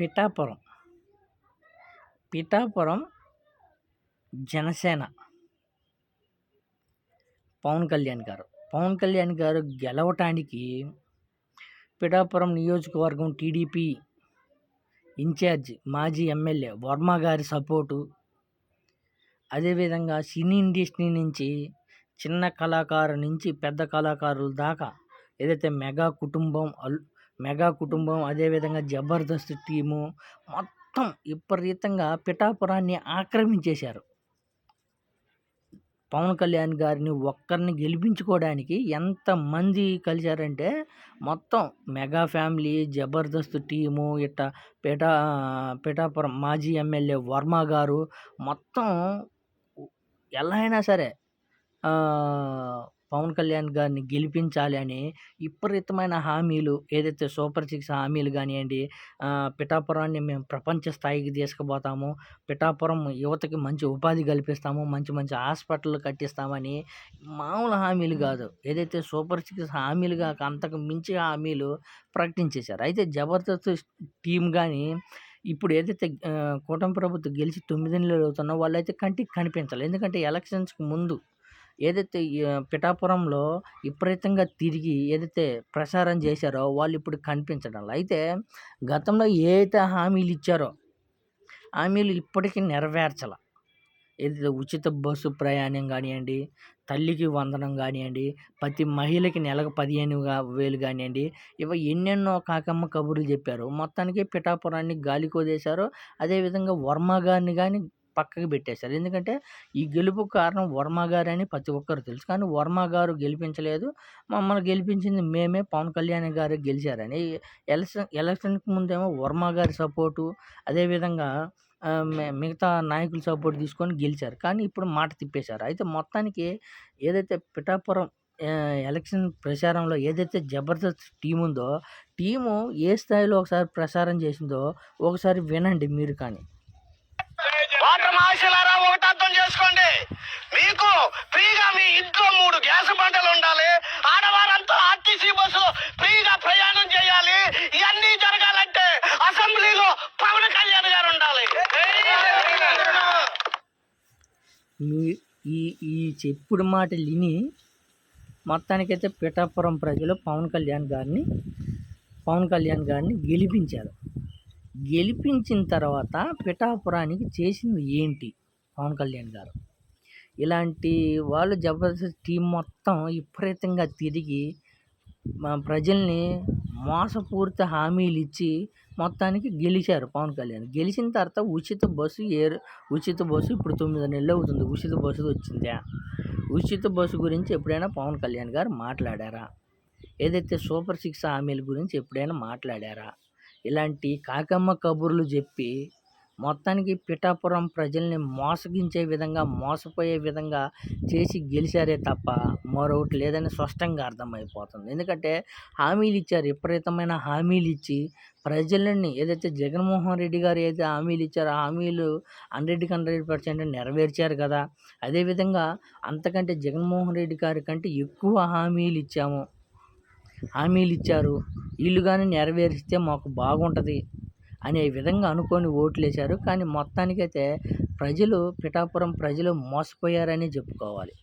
పిఠాపురం. పిఠాపురం జనసేన. పవన్ కళ్యాణ్ గారు. పవన్ కళ్యాణ్ గారు గెలవటానికి పిఠాపురం నియోజకవర్గం టీడీపీ ఇన్ఛార్జ్ మాజీ ఎమ్మెల్యే వర్మ గారి సపోర్టు. అదేవిధంగా సినీ ఇండస్ట్రీ నుంచి చిన్న కళాకారు నుంచి పెద్ద కళాకారుల దాకా ఏదైతే మెగా కుటుంబం అల్ మెగా కుటుంబం అదేవిధంగా జబర్దస్త్ టీము మొత్తం విపరీతంగా పిఠాపురాన్ని ఆక్రమించేశారు. పవన్ కళ్యాణ్ గారిని ఒక్కరిని గెలిపించుకోవడానికి ఎంతమంది కలిశారంటే మొత్తం మెగా ఫ్యామిలీ జబర్దస్త్ టీము ఇట్ట పిఠా పిఠాపురం మాజీ ఎమ్మెల్యే వర్మ గారు మొత్తం ఎలా అయినా సరే పవన్ కళ్యాణ్ గారిని గెలిపించాలి అని విపరీతమైన హామీలు ఏదైతే సూపర్ సిక్స్ హామీలు కానివ్వండి పిఠాపురాన్ని మేము ప్రపంచ స్థాయికి తీసుకుపోతాము పిఠాపురం యువతకి మంచి ఉపాధి కల్పిస్తాము మంచి మంచి హాస్పిటల్ కట్టిస్తామని మామూలు హామీలు కాదు. ఏదైతే సూపర్ సిక్స్ హామీలు కాక అంతకు మించి హామీలు ప్రకటించేశారు. అయితే జబర్దస్త్ టీం కానీ ఇప్పుడు ఏదైతే కూటమి ప్రభుత్వం గెలిచి తొమ్మిది నెలలు అవుతున్నో వాళ్ళైతే కంటికి కనిపించాలి ఎందుకంటే ఎలక్షన్స్కి ముందు ఏదైతే పిఠాపురంలో విపరీతంగా తిరిగి ఏదైతే ప్రసారం చేశారో వాళ్ళు ఇప్పుడు కనిపించడం అయితే గతంలో ఏదైతే హామీలు ఇచ్చారో హామీలు ఇప్పటికీ నెరవేర్చాల. ఏదైతే ఉచిత బస్సు ప్రయాణం కానివ్వండి తల్లికి వందనం కానివ్వండి ప్రతి మహిళకి నెలకు పదిహేను వేలు కానివ్వండి ఇవి ఎన్నెన్నో కాకమ్మ కబుర్లు చెప్పారు. మొత్తానికి పిఠాపురాన్ని గాలికోదేశారు అదేవిధంగా వర్మ గారిని కానీ పక్కకి పెట్టేశారు. ఎందుకంటే ఈ గెలుపు కారణం వర్మ గారు అని ప్రతి ఒక్కరు తెలుసు. కానీ వర్మ గారు గెలిపించలేదు. మమ్మల్ని గెలిపించింది మేమే. పవన్ కళ్యాణ్ గారు గెలిచారని. ఎలక్షన్ ఎలక్షన్కి ముందేమో వర్మ గారి సపోర్టు అదేవిధంగా మిగతా నాయకుల సపోర్ట్ తీసుకొని గెలిచారు. కానీ ఇప్పుడు మాట తిప్పేశారు. అయితే మొత్తానికి ఏదైతే పిఠాపురం ఎలక్షన్ ప్రచారంలో ఏదైతే జబర్దస్త్ టీం ఉందో టీము ఏ స్థాయిలో ఒకసారి ప్రసారం చేసిందో ఒకసారి వినండి మీరు కానీ. ఆశలారా ఒకటి అర్థం చేసుకోండి. మీకు ఫ్రీగా మీ ఇంట్లో మూడు గ్యాస్ బండలు ఉండాలి. ఆడవారంతా ఆర్టీసీ బస్సు ఫ్రీగా ప్రయాణం చేయాలి. ఇవన్నీ జరగాలంటే అసెంబ్లీలో పవన్ కళ్యాణ్ గారు ఉండాలి. ఈ ఈ చెప్పుడు మాట విని మొత్తానికైతే పిఠాపురం ప్రజలు పవన్ కళ్యాణ్ గారిని పవన్ కళ్యాణ్ గారిని గెలిపించారు. గెలిపించిన తర్వాత పిఠాపురానికి చేసింది ఏంటి? పవన్ కళ్యాణ్ గారు. ఇలాంటి వాళ్ళు జబర్దస్త్ టీం మొత్తం విపరీతంగా తిరిగి మా ప్రజల్ని మోసపూరిత హామీలు ఇచ్చి మొత్తానికి గెలిచారు పవన్ కళ్యాణ్. గెలిచిన తర్వాత ఉచిత బస్సు ఏ ఉచిత బస్సు ఇప్పుడు తొమ్మిది నెలలు అవుతుంది. ఉచిత బస్సు వచ్చిందా? ఉచిత బస్సు గురించి ఎప్పుడైనా పవన్ కళ్యాణ్ గారు మాట్లాడారా? ఏదైతే సూపర్ సిక్స్ హామీల గురించి ఎప్పుడైనా మాట్లాడారా? ఇలాంటి కాకమ్మ కబుర్లు చెప్పి మొత్తానికి పిఠాపురం ప్రజల్ని మోసగించే విధంగా మోసపోయే విధంగా చేసి గెలిచారే తప్ప మరొకటి లేదని స్పష్టంగా అర్థమైపోతుంది. ఎందుకంటే హామీలు ఇచ్చారు విపరీతమైన హామీలు ఇచ్చి ప్రజలని ఏదైతే జగన్మోహన్ రెడ్డి గారు ఏదైతే హామీలు ఇచ్చారో హామీలు హండ్రెడ్కి హండ్రెడ్ పర్సెంట్ నెరవేర్చారు కదా. అదేవిధంగా అంతకంటే జగన్మోహన్ రెడ్డి గారి కంటే ఎక్కువ హామీలు ఇచ్చాము. హామీలు ఇచ్చారు వీళ్ళు కానీ నెరవేరిస్తే మాకు బాగుంటుంది అనే విధంగా అనుకొని ఓట్లు వేశారు కానీ మొత్తానికైతే ప్రజలు పిఠాపురం ప్రజలు మోసపోయారని చెప్పుకోవాలి.